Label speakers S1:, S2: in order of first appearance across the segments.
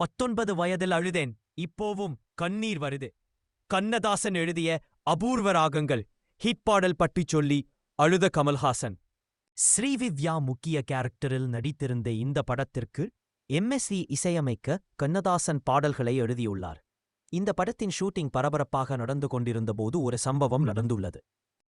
S1: பத்தொன்பது வயதில் அழுதேன். இப்போவும் கண்ணீர் வருது. கண்ணதாசன் எழுதிய அபூர்வ ராகங்கள் ஹிட் பாடல் பற்றிச் சொல்லி அழுத கமல்ஹாசன். ஸ்ரீவித்யா முக்கிய கேரக்டரில் நடித்திருந்த இந்த படத்திற்கு எம்எஸ்சி இசையமைக்க கண்ணதாசன் பாடல்களை எழுதியுள்ளார். இந்த படத்தின் ஷூட்டிங் பரபரப்பாக நடந்து கொண்டிருந்தபோது ஒரு சம்பவம் நடந்துள்ளது.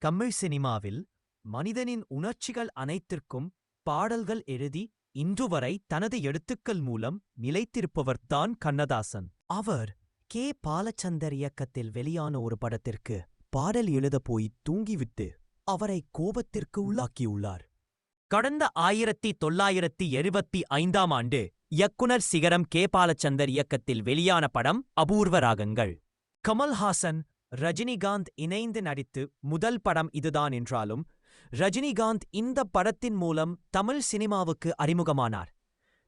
S1: தமிழ் சினிமாவில் மனிதனின் உணர்ச்சிகள் அனைத்திற்கும் பாடல்கள் எழுதி இன்று வரை தனது எழுத்துக்கள் மூலம் நிலைத்திருப்பவர்தான் கண்ணதாசன். அவர் கே. பாலச்சந்தர் இயக்கத்தில் வெளியான ஒரு படத்திற்கு பாடல் எழுதப் போய் தூங்கிவிட்டு அவரை கோபத்திற்கு உள்ளாக்கியுள்ளார். கடந்த ஆயிரத்தி தொள்ளாயிரத்தி எழுபத்தி ஐந்தாம் ஆண்டு இயக்குனர் சிகரம் கே. பாலச்சந்தர் இயக்கத்தில் வெளியான படம் அபூர்வ ராகங்கள். கமல்ஹாசன் ரஜினிகாந்த் இணைந்து நடித்து முதல் படம் இதுதான் என்றாலும் ரஜினிகாந்த் இந்த படத்தின் மூலம் தமிழ் சினிமாவுக்கு அறிமுகமானார்.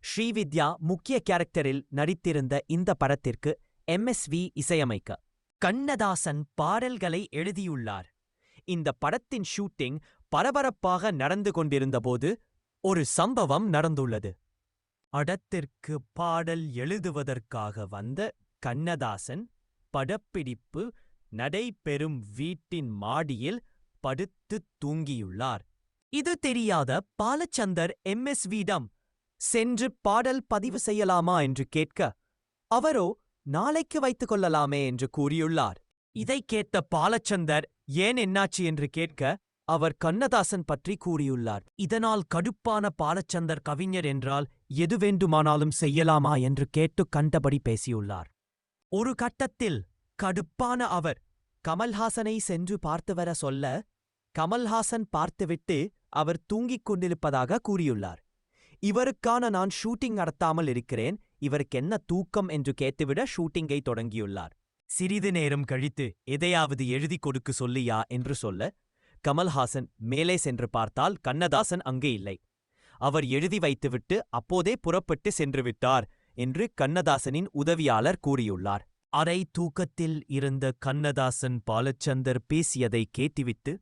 S1: ஸ்ரீவித்யா முக்கிய கேரக்டரில் நடித்திருந்த இந்த படத்திற்கு எம்எஸ்வி இசையமைக்க கண்ணதாசன் பாடல்களை எழுதியுள்ளார். இந்த படத்தின் ஷூட்டிங் பரபரப்பாக நடந்து கொண்டிருந்தபோது ஒரு சம்பவம் நடந்துள்ளது. படத்திற்கு பாடல் எழுதுவதற்காக வந்த கண்ணதாசன் படப்பிடிப்பு நடைபெறும் வீட்டின் மாடியில் படுத்துத் தூங்கியுள்ளார். இது தெரியாத பாலச்சந்தர் எம். எஸ். வீடம் சென்று பாடல் பதிவு செய்யலாமா என்று கேட்க அவரோ நாளைக்கு வைத்துக் கொள்ளலாமே என்று கூறியுள்ளார். இதைக் கேட்ட பாலச்சந்தர் ஏன் என்னாச்சு? என்று கேட்க அவர் கண்ணதாசன் பற்றி கூறியுள்ளார். இதனால் கடுப்பான பாலச்சந்தர் கவிஞர் என்றால் எது வேண்டுமானாலும் செய்யலாமா? என்று கேட்டு கண்டபடி பேசியுள்ளார். ஒரு கட்டத்தில் கடுப்பான அவர் கமல்ஹாசனை சென்று பார்த்து வர சொல்ல கமல்ஹாசன் பார்த்துவிட்டு அவர் தூங்கிக் கொண்டிருப்பதாக கூறியுள்ளார். இவருக்கான நான் ஷூட்டிங் நடத்தாமல் இருக்கிறேன். இவருக்கு என்ன தூக்கம்? என்று கேட்டுவிட ஷூட்டிங்கை தொடங்கியுள்ளார். சிறிது நேரம் கழித்து எதையாவது எழுதிக் கொடுக்கு சொல்லியா? என்று சொல்ல கமல்ஹாசன் மேலே சென்று பார்த்தால் கண்ணதாசன் அங்கே இல்லை. அவர் எழுதி வைத்துவிட்டு அப்போதே புறப்பட்டு சென்றுவிட்டார் என்று கண்ணதாசனின் உதவியாளர் கூறியுள்ளார். அரை தூக்கத்தில் இருந்த கண்ணதாசன் பாலச்சந்தர் பேசியதை கேட்டுவிட்டு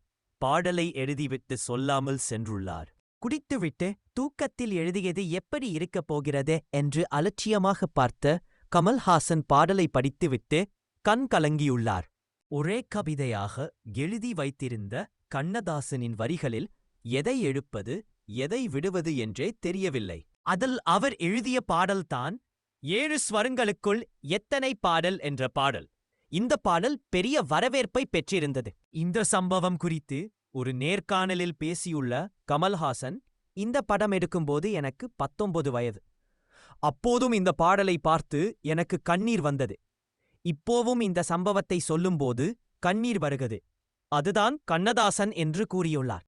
S1: பாடலை எழுதிவிட்டு சொல்லாமல் சென்றுள்ளார். குடித்துவிட்டு தூக்கத்தில் எழுதியது எப்படி இருக்கப் போகிறது என்று அலட்சியமாக பார்த்த கமல்ஹாசன் பாடலை படித்துவிட்டு கண் கலங்கியுள்ளார். ஒரே கவிதையாக எழுதி வைத்திருந்த கண்ணதாசனின் வரிகளில் எதை எழுப்பது எதை விடுவது என்றே தெரியவில்லை. அதில் அவர் எழுதிய பாடல்தான் ஏழு ஸ்வரங்களுக்குள் எத்தனை பாடல் என்ற பாடல். இந்த பாடல் பெரிய வரவேற்பை பெற்றிருந்தது. இந்த சம்பவம் குறித்து ஒரு நேர்காணலில் பேசியுள்ள கமல்ஹாசன் இந்த படம் எடுக்கும்போது எனக்கு பத்தொன்பது வயது. அப்போதும் இந்த பாடலை பார்த்து எனக்கு கண்ணீர் வந்தது. இப்போவும் இந்த சம்பவத்தை சொல்லும்போது கண்ணீர் வருகிறது. அதுதான் கண்ணதாசன் என்று கூறியுள்ளார்.